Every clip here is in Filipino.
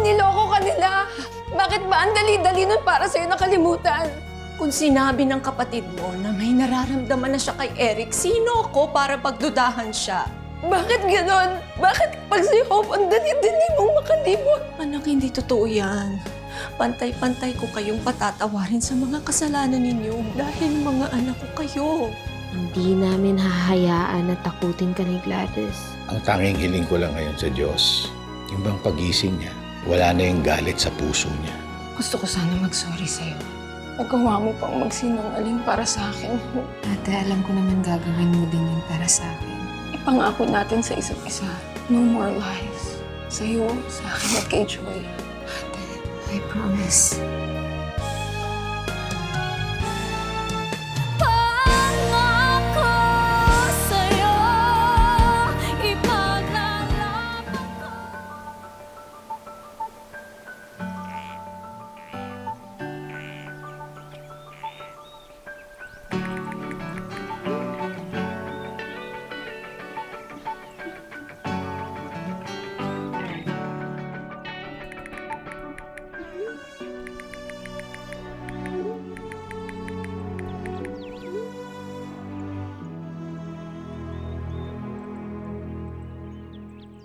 Niloko ka nila. Bakit ba ang dali-dali nun para sa'yo nakalimutan? Kung sinabi ng kapatid mo na may nararamdaman na siya kay Eric, sino ako para pagdudahan siya? Bakit ganon? Bakit pag si Hope ang dali-dali mong makalimot? Anak, hindi totoo yan. Pantay-pantay ko kayong patatawarin sa mga kasalanan ninyo dahil mga anak ko kayo. Hindi namin hahayaan na takutin ka ni Gladys. Ang tanging hiling ko lang ngayon sa Diyos, yung bang pagising niya, wala na yung galit sa puso niya. Gusto ko sana mag-sorry sa'yo. Nagawa mo pang magsinungaling para sa akin. Ate, alam ko naman gagawin mo din yun para sa akin. Ipangako natin sa isa't isa. No more lies. Sa'yo, sa akin at kay Joy. Ate, I promise.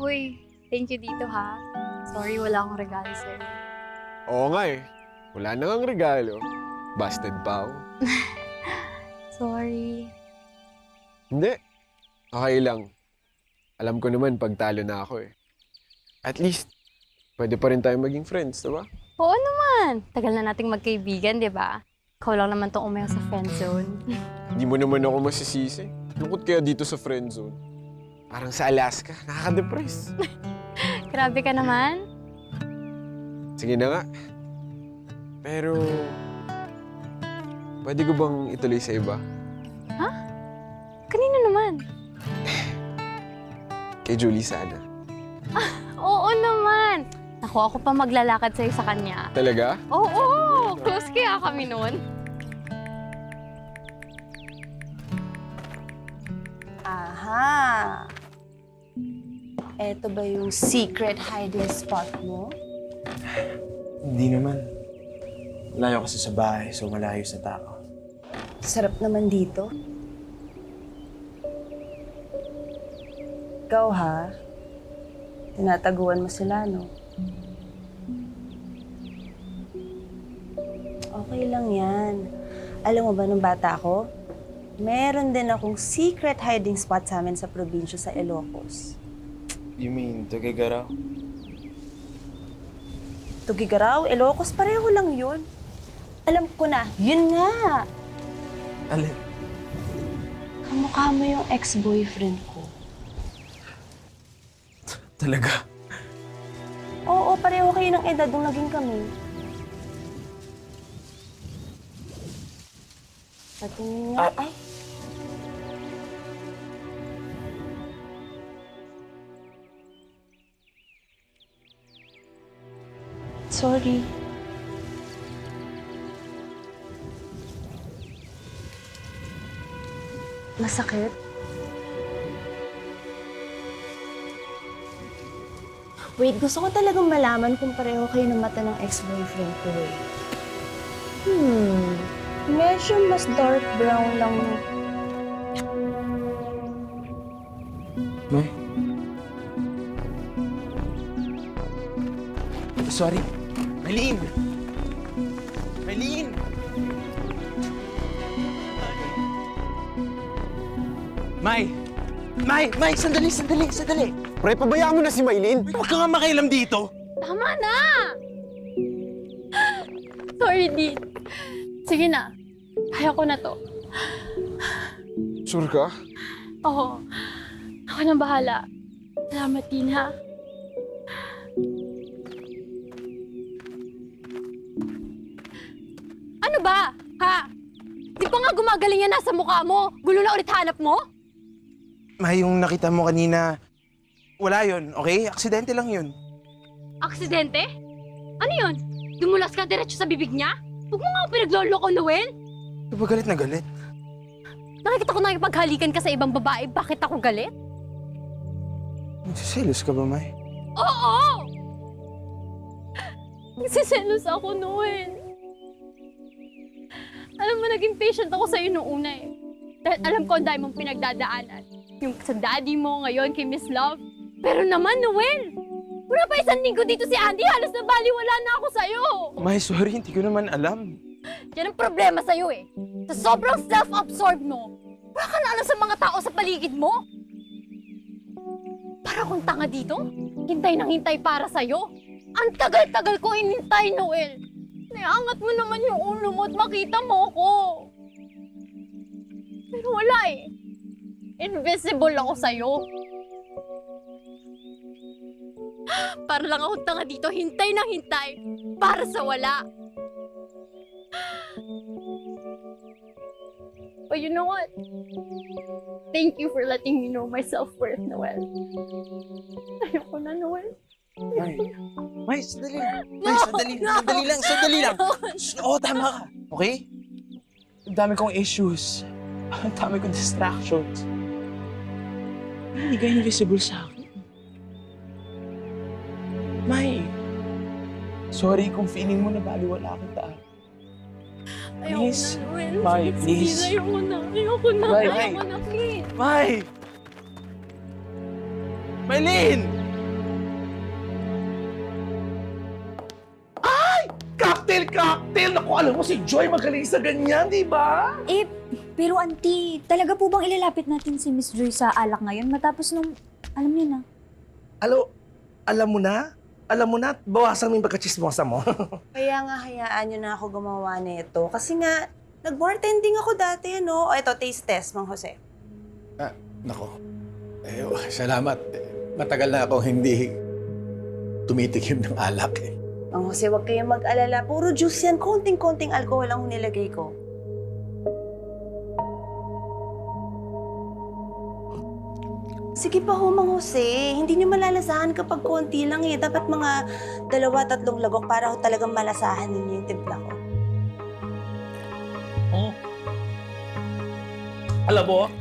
Uy, thank you dito ha. Sorry, wala akong regalo sa'yo. Oo nga eh. Wala na ngang regalo. Busted pa ako. Sorry. Hindi. Okay lang. Alam ko naman pagtalo na ako eh. At least, pwede pa rin tayo maging friends, diba? Oo naman. Tagal na nating magkaibigan, di ba? Ikaw lang naman tong umayaw sa friend zone. Hindi mo naman ako masisisi. Lungkot kaya dito sa friend zone. Parang sa Alaska, nakaka-depress. Grabe ka naman. Sige na nga. Pero, pwede ko bang ituloy sa iba? Kanino naman? Kay Julie sana. Oo naman. Naku, ako pa maglalakad sa'yo sa kanya. Talaga? Oo, close kaya kami noon. Aha! Eto ba yung secret hiding spot mo? Hindi naman. Layo kasi sa bahay, so malayo sa tao. Sarap naman dito. Ikaw ha? Tinataguan mo sila, no? Okay lang yan. Alam mo ba nung bata ako? Meron din akong secret hiding spot sa amin sa probinsya sa Ilocos. You mean, Tugigaraw? Tugigaraw, Ilocos, pareho lang yun. Alam ko na, yun nga! Alin? Kamukha mo yung ex-boyfriend ko. Talaga? Oo, pareho kayo ng edad nung naging kami. Patingin nga. Ay. Sorry. Masakit? Wait, gusto ko talagang malaman kung pareho kayo ng mata ng ex-boyfriend ko eh. Hmm, medyo mas dark brown lang. May? Sorry. Maylene! Maylene! May! May! May! Sandali! Sandali! Sandali! Pre, pabayaan mo na si Maylin. Huwag ka nga makialam dito! Tama na! Sorry, Di. Sige na. Kaya ko na to. Sure ka? Oo. Ako nang bahala. Salamat din, ha? Gumagaling yan nasa mukha mo? Gulo na ulit hanap mo? May, yung nakita mo kanina, wala yon, okay? Aksidente lang yun. Aksidente? Ano yun? Dumulas ka diretso sa bibig niya? Huwag mo nga ako pinagloloko, Noel. Di ba galit na galit? Nakikita ko nakipaghalikan ka sa ibang babae. Bakit ako galit? Nagsisilos ka ba, May? Oo! Nagsiselos ako, Noel. Alam mo, naging patient ako sa'yo nung una eh. Dahil alam ko ang dami mong pinagdadaanan. Yung sa daddy mo ngayon kay Miss Love. Pero naman, Noel! Wala pa isang linggo dito si Andy, halos nabaliwala na ako sa'yo! May sorry, hindi ko naman alam. Yan ang problema sa'yo eh. Sa sobrang self-absorbed mo, wala ka na alam sa mga tao sa paligid mo. Para akong tanga dito, hintay nang hintay para sa'yo. Ang tagal-tagal ko inintay, Noel. Naiangat mo naman yung ulo mo at makita mo ko. Pero wala eh. Invisible ako sa'yo. Para lang akong tanga dito, hintay nang hintay. Para sa wala. But you know what? Thank you for letting me know my self-worth, Noel. Ayoko na, Noel. May, May, sandali lang. May, sandali, sandali lang, sandali lang. Oo, tama ka. Okay? Ang dami kong issues. Ang dami kong distractions. Hindi ka invisible sa akin. May, sorry kung feeling mo na baliwala kita. Ayoko Please. na, Noel. May, Please, please. Ayoko na. Ayoko na. May, Ayoko na, please. May! Maylin! Cocktail, cocktail! Naku, alam mo si Joy magaling sa ganyan, di ba? Eh, pero auntie, talaga po bang ilalapit natin si Miss Joy sa alak ngayon matapos nung, alam niyo na. Alo, alam mo na? Alam mo na, bawasan mo yung pagkachismosa mo. Kaya nga hayaan nyo na ako gumawa nito. Kasi nga, nag-bartending ako dati, ano? O, ito, taste test, Mang Jose. Nako. Eh, oh, salamat. Eh, Matagal na akong hindi tumitikim ng alak eh. Mang Jose, huwag kayong mag-alala. Puro juice yan. Konting-konting alcohol ang nilagay ko. Sige pa ho, Mang Jose. Hindi nyo malalasahan kapag konti lang eh. Dapat mga dalawa, tatlong lagok para ho talagang malasahan ninyo yung timpla ko. alam mo,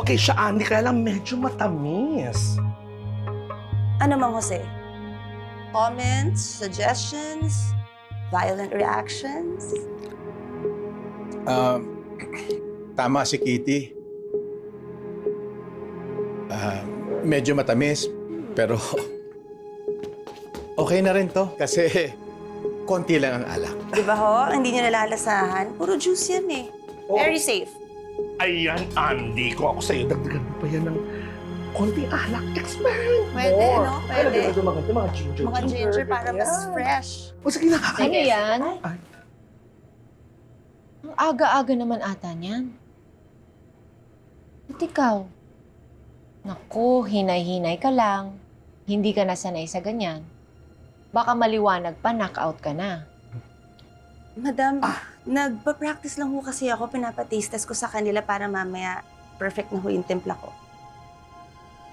okay siya, Andy, kaya lang medyo matamis. Ano, Mang Jose? Comments, suggestions, violent reactions? Um, tama si Kitty. Ah, medyo matamis, pero okay na rin to kasi konti lang ang alak. Di ba ho? Hindi nyo nalalasahan. Puro juice yan eh. Very safe. Ayan, Andy, kung ako sa'yo, dagdagan mo pa yan ng konting alak. Experiment Pwede, more. no? Ay, Pwede. lagyan mo maganda, mga ginger. Mga ginger para mas ganyan. fresh. O sige na. Ano yan? Ay. Ang aga-aga naman ata niyan. At ikaw? Naku, hinay-hinay ka lang. Hindi ka nasanay sa ganyan. Baka maliwanag pa, knockout ka na. Madam, nagpa-practice lang ho kasi ako. Pinapataste test ko sa kanila para mamaya perfect na ho yung timpla ko.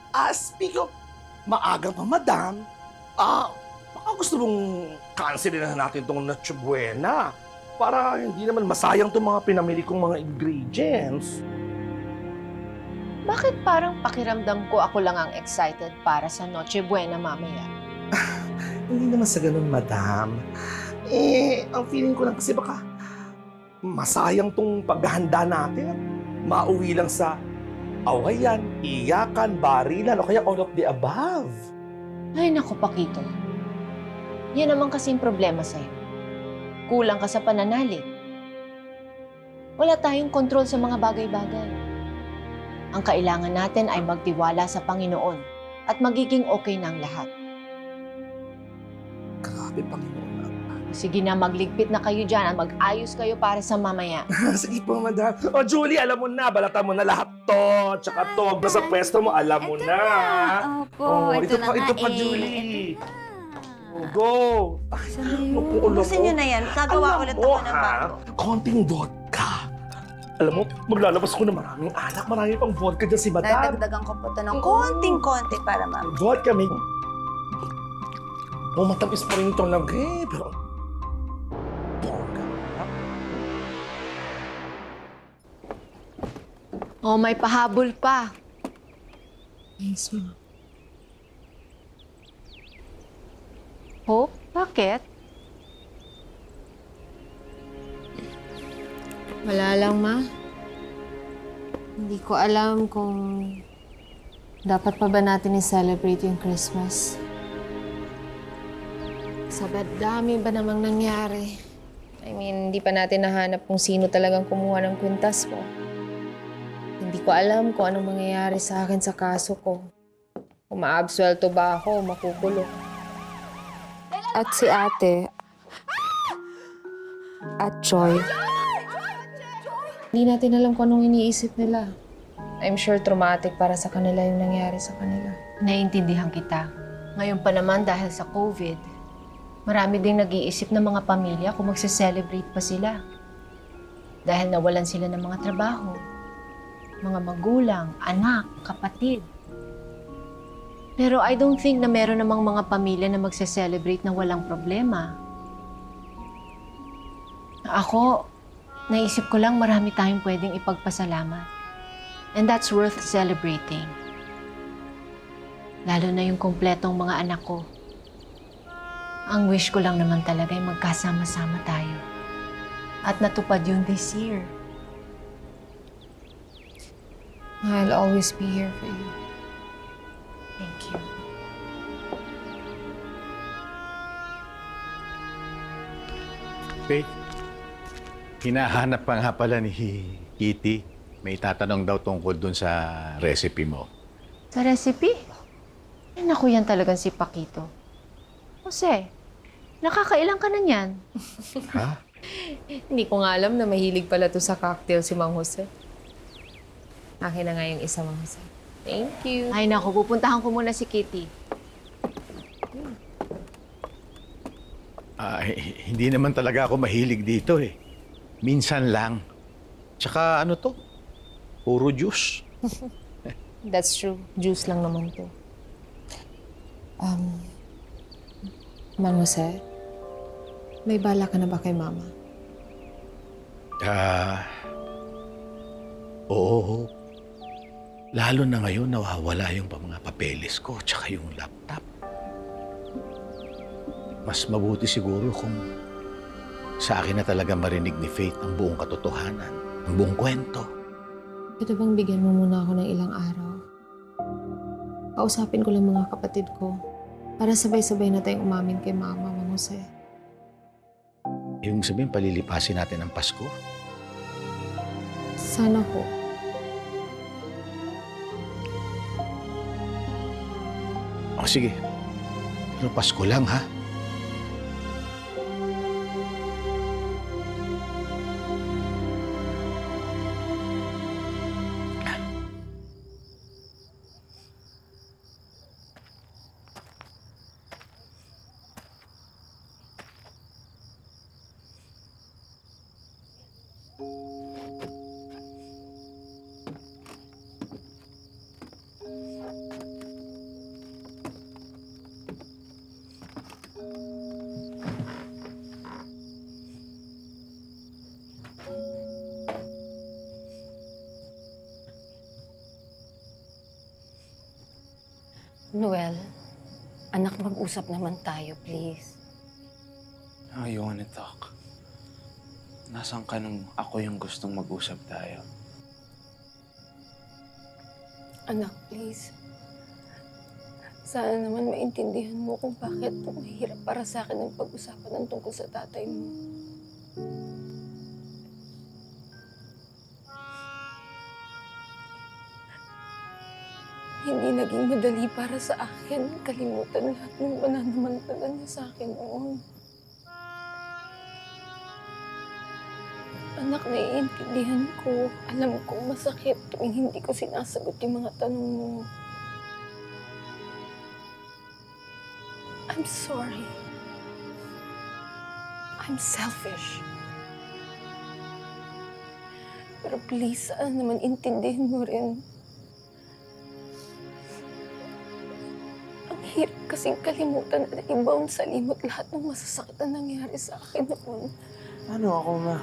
Ah, speak of maaga pa, madam. Ah, baka gusto mong cancelin na natin itong Nacho Buena para hindi naman masayang itong mga pinamili kong mga ingredients. Bakit parang pakiramdam ko ako lang ang excited para sa Noche Buena mamaya? Hindi naman sa ganun, madam. Eh, ang feeling ko lang kasi baka masayang tong paghahanda natin at mauwi lang sa awayan, iyakan, barilan, o kaya all of the above. Ay, naku, Pakito. Yan naman kasing problema sa'yo. Kulang ka sa pananalig. Wala tayong kontrol sa mga bagay-bagay. Ang kailangan natin ay magtiwala sa Panginoon at magiging okay ang lahat. Grabe, Panginoon. Sige na, magligpit na kayo dyan at mag-ayos kayo para sa mamaya. Sige po, madam. O, Julie, alam mo na. Balatan mo na lahat to. Tsaka to. Huwag na sa pwesto mo. Alam mo na. Opo, Oh, ito, ito, na pa, nga ito pa, eh. Julie. Ito Oh, go. Ay, naku, ulo Busin ko. nyo na yan. Gagawa Alam ulit mo, ako ng ha? bago. Konting vodka. Alam mo, maglalabas ko na maraming alak. Marami pang vodka dyan si madam. Dadagdagan ko po ito ng konting-konti para mamaya. Vodka, may... Oh, matamis pa rin itong lagay. Pero... Oh, may pahabol pa. Yes, ma. Oh, bakit? Wala lang, ma. Hindi ko alam kung dapat pa ba natin i-celebrate yung Christmas. Sa dami ba namang nangyari? I mean, hindi pa natin nahanap kung sino talagang kumuha ng kwintas mo. Hindi ko alam kung anong mangyayari sa akin sa kaso ko. Kung maabsuelto ba ako o makukulong. At si ate, at Joy, hindi natin alam kung anong iniisip nila. I'm sure traumatic para sa kanila yung nangyari sa kanila. Naiintindihan kita. Ngayon pa naman dahil sa COVID, marami ding nag-iisip ng mga pamilya kung magse-celebrate pa sila. Dahil nawalan sila ng mga trabaho, mga magulang, anak, kapatid. Pero I don't think na meron namang mga pamilya na magse-celebrate na walang problema. Ako, naisip ko lang marami tayong pwedeng ipagpasalamat. And that's worth celebrating. Lalo na yung kompletong mga anak ko. Ang wish ko lang naman talaga ay magkasama-sama tayo. At natupad yun this year. I'll always be here for you. Thank you. Faith, hinahanap pa nga pala ni Kitty. May tatanong daw tungkol dun sa recipe mo. Sa recipe? Ay, naku yan talagang si Paquito. Jose, nakakailang ka na niyan. Ha? Hindi ko nga alam na mahilig pala to sa cocktail si Mang Jose. Akin na nga yung isa, Mang Jose. Thank you. Ay, naku, pupuntahan ko muna si Kitty. Ah, h- hindi naman talaga ako mahilig dito eh. Minsan lang. Tsaka ano to? Puro juice. That's true. Juice lang naman to. Um, Mang Jose, may bala ka na ba kay Mama? Ah, oo. Lalo na ngayon nawawala yung mga papeles ko tsaka yung laptop. Mas mabuti siguro kung sa akin na talaga marinig ni Faith ang buong katotohanan, ang buong kwento. Pwede bang bigyan mo muna ako ng ilang araw? Kausapin ko lang mga kapatid ko para sabay-sabay na tayong umamin kay Mama, Mang Jose. Yung sabihin, palilipasin natin ang Pasko. Sana po. O sige, pero Pasko lang ha. Noel, anak, mag-usap naman tayo, please. Oh, you wanna talk? Nasaan ka nung ako yung gustong mag-usap tayo? Anak, please. Sana naman maintindihan mo kung bakit mahirap para sa akin ang pag-usapan ng tungkol sa tatay mo. Hindi naging madali para sa akin kalimutan lahat ng pananamantala niya sa akin noon. Anak, naiintindihan ko. Alam ko masakit tuwing hindi ko sinasagot yung mga tanong mo. I'm sorry. I'm selfish. Pero please, sana naman intindihin mo rin. Kasing kalimutan at i-bound sa limot lahat ng masasakit na nangyari sa akin noon. Paano ako ma?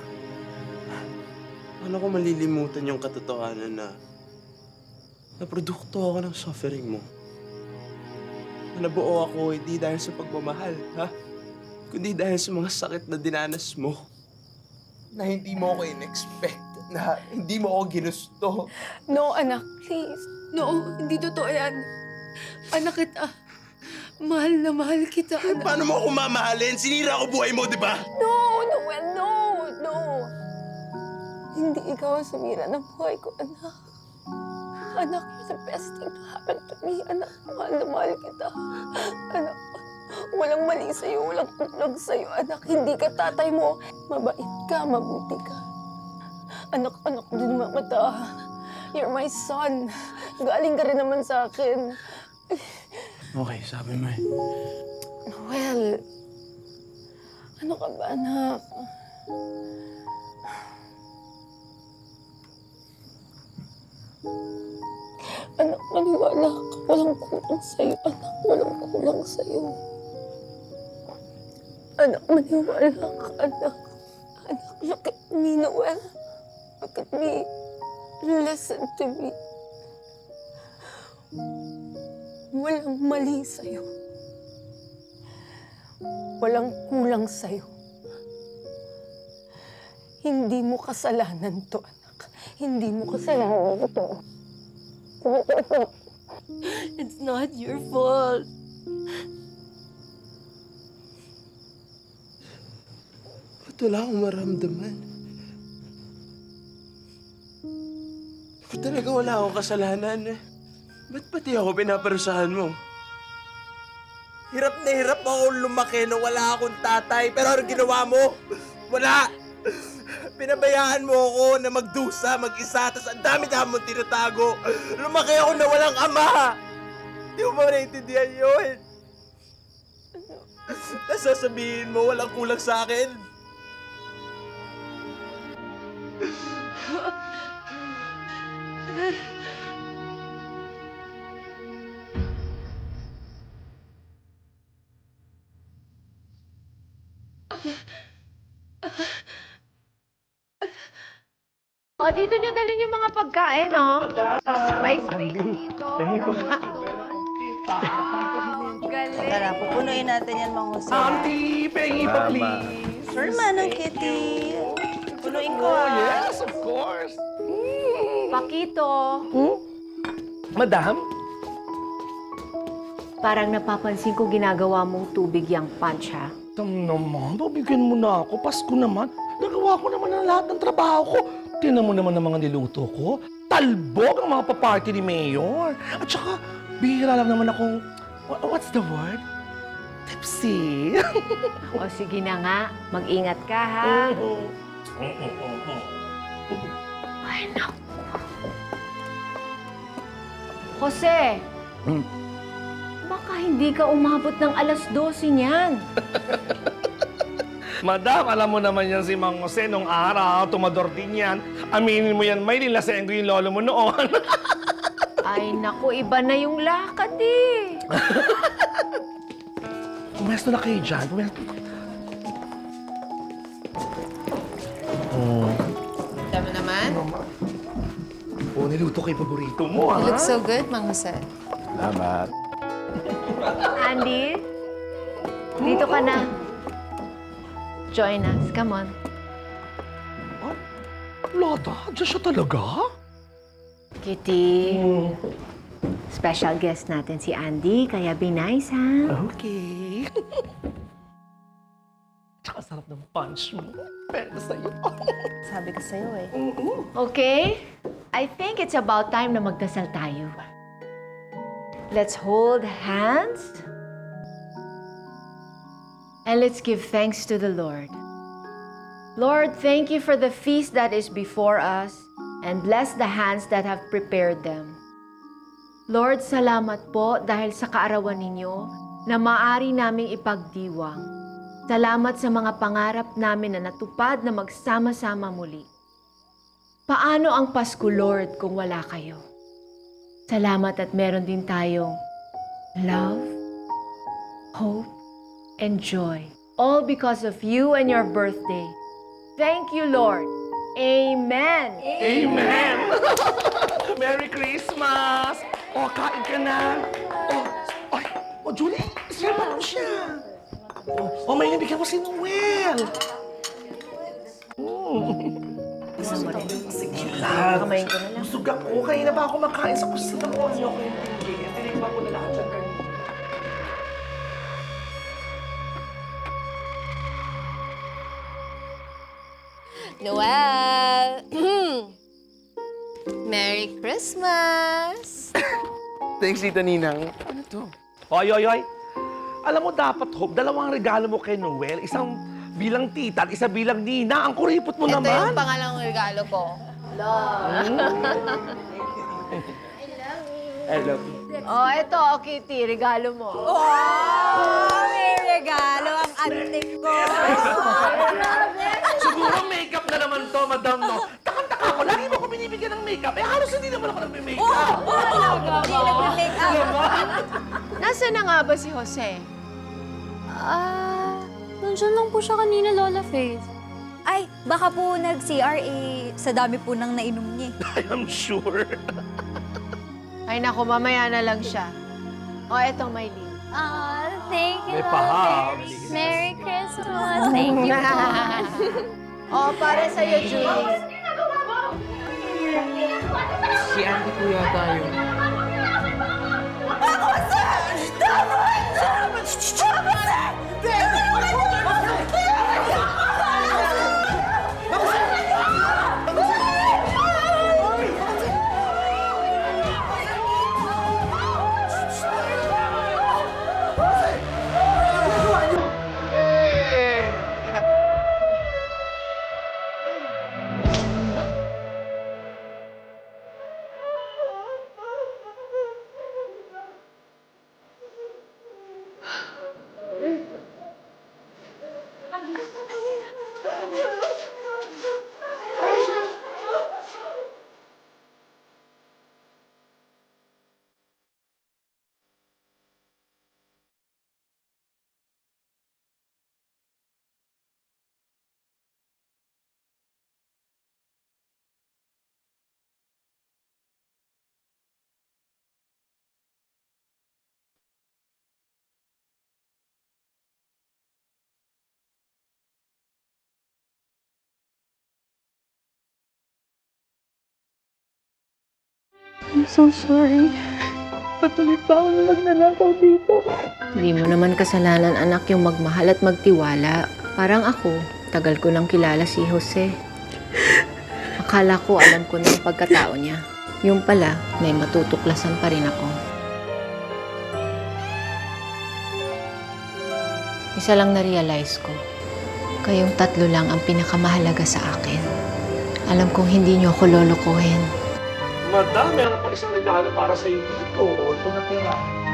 Paano ko malilimutan yung katotohanan na na produkto ako ng suffering mo? Na nabuo ako hindi dahil sa pagmamahal, ha? Kundi dahil sa mga sakit na dinanas mo. na hindi mo ako in-expect, na hindi mo ako ginusto. No, anak, please. No, hindi totoo yan. Anak kita. Mahal na mahal kita, anak. Paano mo ako mamahalin? Sinira ko buhay mo, di ba? No, Noel, no, no. Hindi ikaw ang sumira ng buhay ko, anak. Anak, you're the best thing to happen to me. Anak, mahal na mahal kita. Anak, walang mali sa'yo, walang kulang sa'yo. Anak, hindi ka tatay mo. Mabait ka, mabuti ka. Anak, anak din mamata. You're my son. Galing ka rin naman sa akin. Okay, sabi mo eh. Noel, ano ka ba, anak? Anak, maniwala ka. Walang kulang sa'yo. Anak, walang kulang sa'yo. Anak, maniwala ka, anak. Anak, look at me, Noel. Look at me. Listen to me. Walang mali sa'yo. Walang kulang sa'yo. Hindi mo kasalanan to, anak. Hindi mo kasalanan to. It's not your fault. Ba't wala akong maramdaman? Ba't talaga wala akong kasalanan eh? Ba't pati ako pinaparusahan mo? Hirap na hirap ako lumaki nung wala akong tatay. Pero ano ginawa mo? Wala! Pinabayaan mo ako na magdusa, mag-isa, tapos ang dami-dami mong tinatago. Lumaki ako na walang ama! Di mo ba naiintindihan yun? Nasasabihin mo walang kulang sa akin? O, dito nyo dalhin yung mga pagkain, oh. May space dito. Galing. Tara, pupunuin natin yan, Mang Jose. Auntie, pengi pa please. Sure, Manang Kitty. Punuin ko, ah. yes, of course. Pakito. Madam? Parang napapansin ko ginagawa mong tubig yung punch, ha? Tam naman, babigyan mo na ako. Pasko naman. Nagawa ko naman ang lahat ng trabaho ko. Tinan mo naman ang mga niluto ko. Talbog ang mga paparty ni Mayor. At saka, bihira lang naman akong, wha- what's the word? Tipsy. O, sige na nga. Mag-ingat ka, ha? Ay, naku. Jose, Hmm. baka hindi ka umabot ng alas 12 niyan. Madam, alam mo naman yan si Mang Jose nung araw, tumador din yan. Aminin mo yan, may nilaseng ko yung lolo mo noon. Ay, naku, iba na yung lakad eh. Pumesto na kayo dyan. Pumesto. Oh, Tama naman. oh, niluto yung paborito mo, ha? You look so good, Mang Jose. Salamat. Andy, dito ka na. Join us. Come on. Loda, dyan siya talaga? Kitty, special guest natin si Andy, kaya be nice, ha? Okay. Tsaka sarap ng punch mo. Pero sa'yo. Sabi ko sa'yo, eh. Okay, I think it's about time na magdasal tayo. Let's hold hands. And let's give thanks to the Lord. Lord, thank you for the feast that is before us and bless the hands that have prepared them. Lord, salamat po dahil sa kaarawan ninyo na maari naming ipagdiwang. Salamat sa mga pangarap namin na natupad na magsama-sama muli. Paano ang Pasko, Lord, kung wala kayo? Salamat at meron din tayong love, hope, and joy. All because of you and your birthday. Thank you, Lord. Amen. Amen! Merry Christmas! O, kain ka na! O, ay, o, Julie, siya pa lang siya. O, may nabigyan mo si Noel. Ikaw. Sige lang. Kamayin ko na lang. Busog ako. Kanina pa ako makain sa kusina ko. Ano ko yung tingin? Tinignan ko na lahat dyan Noel! Merry Christmas! Thanks, Tita Ninang. Ano to? Hoy, hoy, hoy. Alam mo, dapat, Hope, dalawang regalo mo kay Noel. Isang bilang tita at isa bilang nina. Ang kuripot mo Ito naman. yung pangalawang regalo ko. I love you. Oh, ito, oh, Kitty, regalo mo. Oh, may regalo ang antik ko. Siguro makeup na naman to, madam, no? Takang-taka ko. Lagi mo ako binibigyan ng makeup. Eh, halos hindi naman ako nagme-makeup. Hindi nag-make up. Nasaan na nga ba si Jose? Ah, nandiyan lang po siya kanina, Lola Faith. Ay, baka po nag-CRA sa dami po nang nainom niya. eh. I am sure. Ay, naku, mamaya na lang siya. Oh, eto, Maylene. Ah, thank you, May Lola paham. Faith. Merry Christmas. Thank you po. Oh, para sa'yo, Julie. Si Andy po yata yun. Hindi mo naman kasalanan, anak, yung magmahal at magtiwala. Parang ako, tagal ko nang kilala si Jose. Akala ko alam ko na yung pagkatao niya. Yung pala, may matutuklasan pa rin ako. Isa lang na-realize ko. Kayong tatlo lang ang pinakamahalaga sa akin. Alam kong hindi niyo ako lolokohin. Madam, meron pa isang regalo para sa iyo dito. Ito na tira.